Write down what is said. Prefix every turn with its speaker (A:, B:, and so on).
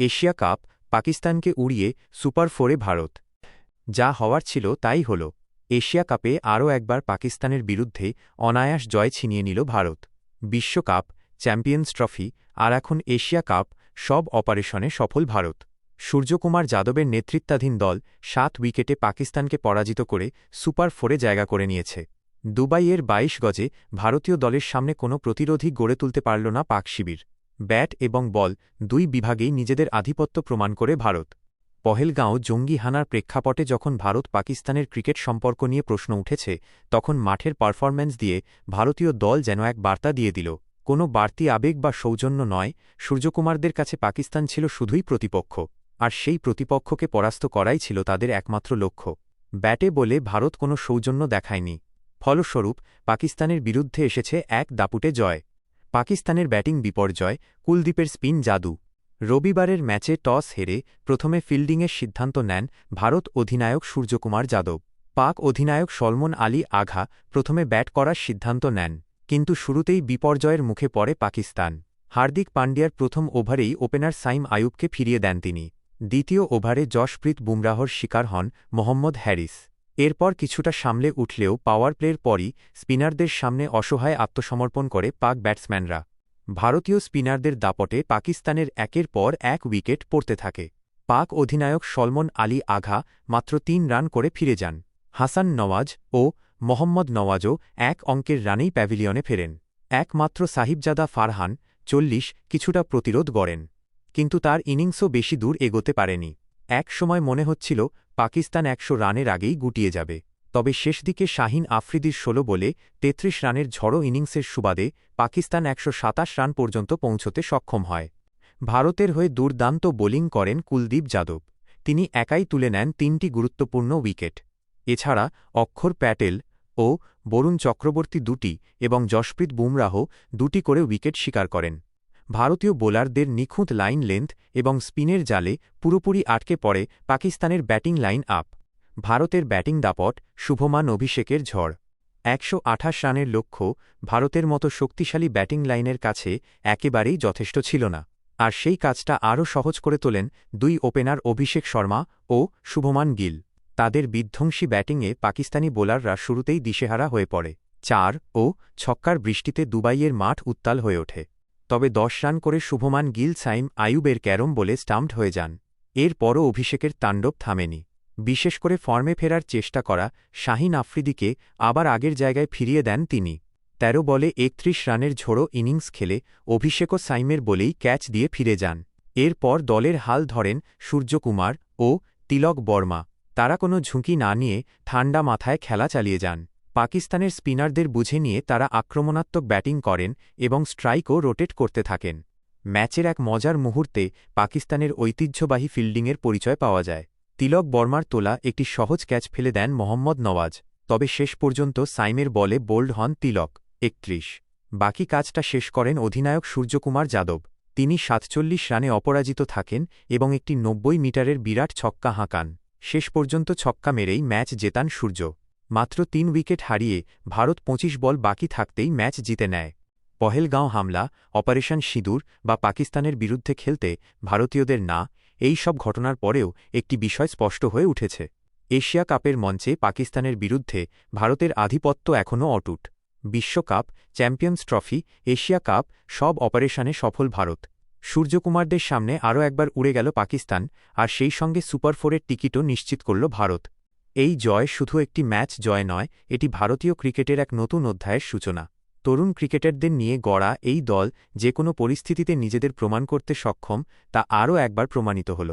A: Asia cup পাকিস্তানকে উড়িয়ে super ফোরে ভারত। যা হওয়ার ছিল তাই হল। এশিয়া কাপে আরও একবার পাকিস্তানের বিরুদ্ধে অনায়াস জয় ছিনিয়ে নিল ভারত। বিশ্বকাপ, চ্যাম্পিয়ন্স ট্রফি আর এখন এশিয়া কাপ সব অপারেশনে সফল ভারত। সূর্যকুমার যাদবের নেতৃত্বাধীন দল সাত উইকেটে পাকিস্তানকে পরাজিত করে সুপার ফোরে জায়গা করে নিয়েছে। দুবাইয়ের ২২ গজে ভারতীয় দলের সামনে কোনো প্রতিরোধী গড়ে তুলতে পারল না পাক শিবির। ব্যাট এবং বল দুই বিভাগেই নিজেদের আধিপত্য প্রমাণ করে ভারত। পহেলগাঁও জঙ্গি হানার প্রেক্ষাপটে যখন ভারত পাকিস্তানের ক্রিকেট সম্পর্ক নিয়ে প্রশ্ন উঠেছে, তখন মাঠের পারফরম্যান্স দিয়ে ভারতীয় দল যেন এক বার্তা দিয়ে দিল, কোনো বাড়তি আবেগ বা সৌজন্য নয়, সূর্যকুমারদের কাছে পাকিস্তান ছিল শুধুই প্রতিপক্ষ, আর সেই প্রতিপক্ষকে পরাস্ত করাই ছিল তাদের একমাত্র লক্ষ্য। ব্যাটে বলে ভারত কোনো সৌজন্য দেখায়নি। ফলস্বরূপ, পাকিস্তানের বিরুদ্ধে এসেছে এক দাপুটে জয়। পাকিস্তানের ব্যাটিং বিপর্যয়, কুলদীপের স্পিন জাদু। রবিবারের ম্যাচে টস হেরে প্রথমে ফিল্ডিংয়ের সিদ্ধান্ত নেন ভারত অধিনায়ক সূর্যকুমার যাদব। পাক অধিনায়ক সলমন আলী আঘা প্রথমে ব্যাট করার সিদ্ধান্ত নেন, কিন্তু শুরুতেই বিপর্যয়ের মুখে পড়ে পাকিস্তান। হার্দিক পান্ডিয়ার প্রথম ওভারেই ওপেনার সাইম আয়ুবকে ফিরিয়ে দেন তিনি। দ্বিতীয় ওভারে যশপ্রীত বুমরাহর শিকার হন মোহাম্মদ হ্যারিস। এরপর কিছুটা সামলে উঠলেও পাওয়ার প্লের পরই স্পিনারদের সামনে অসহায় আত্মসমর্পণ করে পাক ব্যাটসম্যানরা ভারতীয় স্পিনারদের দাপটে পাকিস্তানের একের পর এক উইকেট পড়তে থাকে। পাক অধিনায়ক সলমন আলী আঘা মাত্র তিন রান করে ফিরে যান। হাসান নওয়াজ ও মোহাম্মদ নওয়াজও এক অঙ্কের রানেই প্যাভিলিয়নে ফেরেন। একমাত্র সাহিবজাদা ফারহান চল্লিশ কিছুটা প্রতিরোধ গড়েন। কিন্তু তার ইনিংসও বেশি দূর এগোতে পারেনি। এক সময় মনে হচ্ছিল পাকিস্তান একশো রানের আগেই গুটিয়ে যাবে। তবে শেষ দিকে শাহিন আফ্রিদির ষোলো বলে ৩৩ রানের ঝড়ো ইনিংসের সুবাদে পাকিস্তান একশো সাতাশ রান পর্যন্ত পৌঁছতে সক্ষম হয়। ভারতের হয়ে দুর্দান্ত বোলিং করেন কুলদীপ যাদব। তিনি একাই তুলে নেন তিনটি গুরুত্বপূর্ণ উইকেট। এছাড়া অক্ষর প্যাটেল ও বরুণ চক্রবর্তী দুটি এবং যশপ্রীত বুমরাহ দুটি করে উইকেট শিকার করেন। ভারতীয় বোলারদের নিখুঁত লাইন লেন্থ এবং স্পিনের জালে পুরোপুরি আটকে পড়ে পাকিস্তানের ব্যাটিং লাইন আপ। ভারতের ব্যাটিং দাপট শুভমান অভিষেকের ঝড়। একশো আঠাশ রানের লক্ষ্য ভারতের মতো শক্তিশালী ব্যাটিং লাইনের কাছে একেবারেই যথেষ্ট ছিল না। আর সেই কাজটা আরও সহজ করে তোলেন দুই ওপেনার অভিষেক শর্মা ও শুভমান গিল। তাদের বিধ্বংসী ব্যাটিংয়ে পাকিস্তানি বোলাররা শুরুতেই দিশেহারা হয়ে পড়ে। চার ও ছক্কার বৃষ্টিতে দুবাইয়ের মাঠ উত্তাল হয়ে ওঠে। তবে দশ রান করে শুভমান গিল সাইম আয়ুবের ক্যারম বলে স্টাম্পড হয়ে যান। এরপরও অভিষেকের তাণ্ডব থামেনি। বিশেষ করে ফর্মে ফেরার চেষ্টা করা শাহিন আফ্রিদিকে আবার আগের জায়গায় ফিরিয়ে দেন তিনি। ১৩ বলে একত্রিশ রানের ঝোড়ো ইনিংস খেলে অভিষেকও সাইমের বলেই ক্যাচ দিয়ে ফিরে যান। এরপর দলের হাল ধরেন সূর্যকুমার ও তিলক বর্মা। তারা কোনো ঝুঁকি না নিয়ে ঠান্ডা মাথায় খেলা চালিয়ে যান। পাকিস্তানের স্পিনারদের বুঝে নিয়ে তারা আক্রমণাত্মক ব্যাটিং করেন এবং স্ট্রাইকও রোটেট করতে থাকেন। ম্যাচের এক মজার মুহূর্তে পাকিস্তানের ঐতিহ্যবাহী ফিল্ডিংয়ের পরিচয় পাওয়া যায়। তিলক বর্মার তোলা একটি সহজ ক্যাচ ফেলে দেন মোহাম্মদ নওয়াজ, তবে শেষ পর্যন্ত সাইমের বলে বোল্ড হন তিলক, একত্রিশ। বাকি কাজটা শেষ করেন অধিনায়ক সূর্যকুমার যাদব। তিনি সাতচল্লিশ রানে অপরাজিত থাকেন এবং একটি নব্বই মিটারের বিরাট ছক্কা হাঁকান। শেষ পর্যন্ত ছক্কা মেরেই ম্যাচ জেতান সূর্য। মাত্র তিন উইকেট হারিয়ে ভারত পঁচিশ বল বাকি থাকতেই ম্যাচ জিতে নেয়। পহেলগাঁও হামলা, অপারেশন সিঁদুর বা পাকিস্তানের বিরুদ্ধে খেলতে ভারতীয়দের না, এই সব ঘটনার পরেও একটি বিষয় স্পষ্ট হয়ে উঠেছে। এশিয়া কাপের মঞ্চে পাকিস্তানের বিরুদ্ধে ভারতের আধিপত্য এখনও অটুট। বিশ্বকাপ, চ্যাম্পিয়ন্স ট্রফি, এশিয়া কাপ, সব অপারেশনে সফল ভারত। সূর্যকুমারদের সামনে আরও একবার উড়ে গেল পাকিস্তান, আর সেই সঙ্গে সুপার ফোরের টিকিটও নিশ্চিত করল ভারত। এই জয় শুধু একটি ম্যাচ জয় নয়, এটি ভারতীয় ক্রিকেটের এক নতুন অধ্যায়ের সূচনা। তরুণ ক্রিকেটারদের নিয়ে গড়া এই দল যে কোনো পরিস্থিতিতে নিজেদের প্রমাণ করতে সক্ষম, তা আরও একবার প্রমাণিত হল।